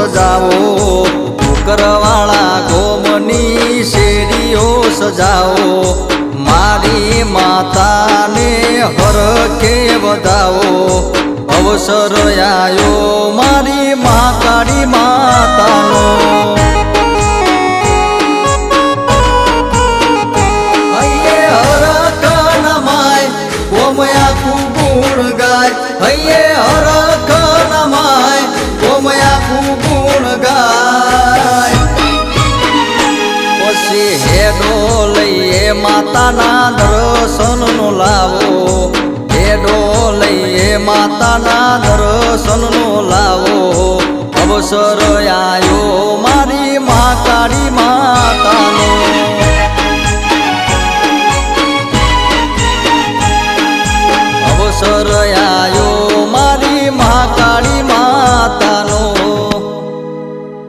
સજાવો. કરવાળા ગોમની શેરીઓ સજાવો. મારી માતાને હરખે વધાવો. અવસર આયો મારી મા કાળી માતાનો. હૈયે હરખન લઈએ માતાના દર્શનનો લાવો. હેડો લઈએ માતાના દર્શનનો લાવો. અવસર આવ્યો મારી મા કાળી માતાનો. અવસર